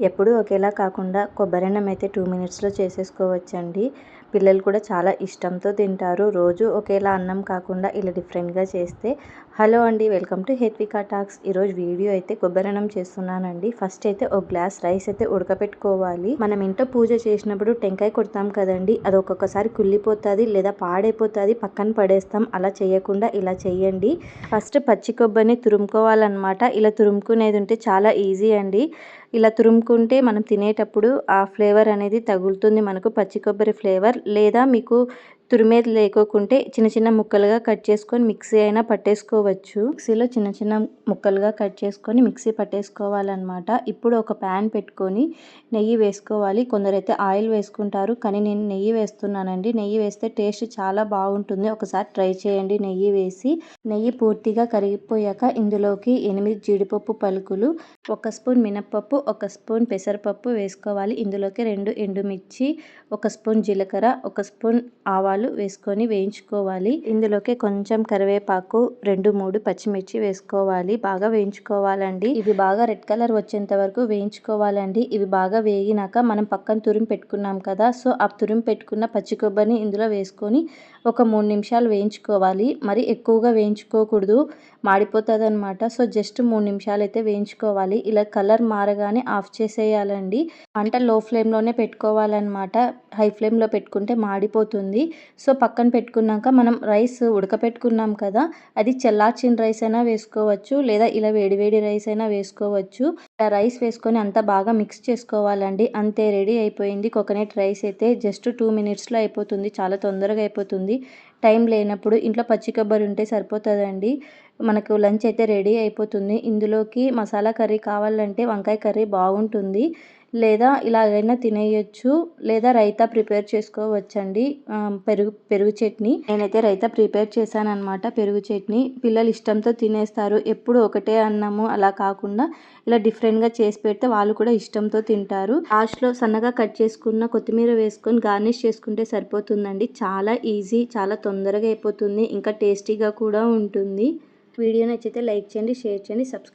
ఎప్పుడూ ఒకేలా కాకుండా కొబ్బరన్నం అయితే టూ మినిట్స్లో చేసేసుకోవచ్చండి. పిల్లలు కూడా చాలా ఇష్టంతో తింటారు. రోజు ఒకేలా అన్నం కాకుండా ఇలా డిఫరెంట్గా చేస్తే. హలో అండి వెల్కమ్ టు హెత్వికా టాక్స్. ఈరోజు వీడియో అయితే కొబ్బరన్నం చేస్తున్నానండి. ఫస్ట్ అయితే ఒక గ్లాస్ రైస్ అయితే ఉడకపెట్టుకోవాలి. మనం ఇంట్లో పూజ చేసినప్పుడు టెంకాయ కొడతాం కదండి అది ఒక్కొక్కసారి కుళ్ళిపోతుంది లేదా పాడైపోతుంది పక్కన పడేస్తాం. అలా చేయకుండా ఇలా చేయండి ఫస్ట్ పచ్చి కొబ్బరిని తురుముకోవాలన్నమాట. ఇలా తురుముకునేది ఉంటే చాలా ఈజీ అండి. ఇలా తురుముకుంటే మనం తినేటప్పుడు ఆ ఫ్లేవర్ అనేది తగులుతుంది. మనకు పచ్చి కొబ్బరి ఫ్లేవర్ లేదా మీకు తురిమేది లేకోకుంటే చిన్న చిన్న ముక్కలుగా కట్ చేసుకొని మిక్సీ అయినా పట్టేసుకోవచ్చు. మిక్సీలో చిన్న చిన్న ముక్కలుగా కట్ చేసుకొని మిక్సీ పట్టేసుకోవాలన్నమాట. ఇప్పుడు ఒక ప్యాన్ పెట్టుకొని నెయ్యి వేసుకోవాలి. కొందరైతే ఆయిల్ వేసుకుంటారు కానీ నేను నెయ్యి వేస్తున్నానండి. నెయ్యి వేస్తే టేస్ట్ చాలా బాగుంటుంది. ఒకసారి ట్రై చేయండి నెయ్యి వేసి. నెయ్యి పూర్తిగా కరిగిపోయాక ఇందులోకి ఎనిమిది జీడిపప్పు పలుకులు ఒక స్పూన్ మినప్పప్పు ఒక స్పూన్ పెసరపప్పు వేసుకోవాలి. ఇందులోకి రెండు ఎండుమిర్చి ఒక స్పూన్ జీలకర్ర ఒక స్పూన్ ఆవాలు వేసుకొని వేయించుకోవాలి. ఇందులోకి కొంచెం కరివేపాకు రెండు మూడు పచ్చిమిర్చి వేసుకోవాలి. బాగా వేయించుకోవాలండి. ఇవి బాగా రెడ్ కలర్ వచ్చేంత వరకు వేయించుకోవాలండి. ఇవి బాగా వేగినాక మనం పక్కన తురిమి పెట్టుకున్నాం కదా సో ఆ తురిమి పెట్టుకున్న పచ్చి కొబ్బరిని ఇందులో వేసుకొని ఒక మూడు నిమిషాలు వేయించుకోవాలి. మరి ఎక్కువగా వేయించుకోకూడదు. మాడిపోతుంది అనమాట సో జస్ట్ మూడు నిమిషాలు అయితే వేయించుకోవాలి. ఇలా కలర్ మారగానే ఆఫ్ చేసేయాలండి. మంట లో ఫ్లేమ్లోనే పెట్టుకోవాలన్నమాట. హై ఫ్లేమ్లో పెట్టుకుంటే మాడిపోతుంది. సో పక్కన పెట్టుకున్నాక మనం రైస్ ఉడకపెట్టుకున్నాం కదా అది చల్లార్చిన రైస్ అయినా వేసుకోవచ్చు లేదా ఇలా వేడివేడి రైస్ అయినా వేసుకోవచ్చు. ఇలా రైస్ వేసుకొని అంతా బాగా మిక్స్ చేసుకోవాలండి. అంతే రెడీ అయిపోయింది. కోకోనట్ రైస్ అయితే జస్ట్ టూ మినిట్స్లో అయిపోతుంది. చాలా తొందరగా అయిపోతుంది. టైం లేనప్పుడు ఇంట్లో పచ్చి కొబ్బరి ఉంటే సరిపోతుందండి. మనకు లంచ్ అయితే రెడీ అయిపోతుంది. ఇందులోకి మసాలా కర్రీ కావాలంటే వంకాయ కర్రీ బాగుంటుంది. లేదా ఇలాగైనా తినేయచ్చు లేదా రైతా ప్రిపేర్ చేసుకోవచ్చండి. పెరుగు పెరుగు చట్నీ. నేనైతే రైతా ప్రిపేర్ చేశాను అనమాట పెరుగు చట్నీ. పిల్లలు ఇష్టంతో తినేస్తారు. ఎప్పుడు ఒకటే అన్నము అలా కాకుండా ఇలా డిఫరెంట్గా చేసి పెడితే వాళ్ళు కూడా ఇష్టంతో తింటారు. లాస్ట్లో సన్నగా కట్ చేసుకున్న కొత్తిమీర వేసుకొని గార్నిష్ చేసుకుంటే సరిపోతుందండి. చాలా ఈజీ చాలా తొందరగా అయిపోతుంది. ఇంకా టేస్టీగా కూడా ఉంటుంది. వీడియో నచ్చితే లైక్ చేయండి షేర్ చేయండి సబ్స్క్రైబ్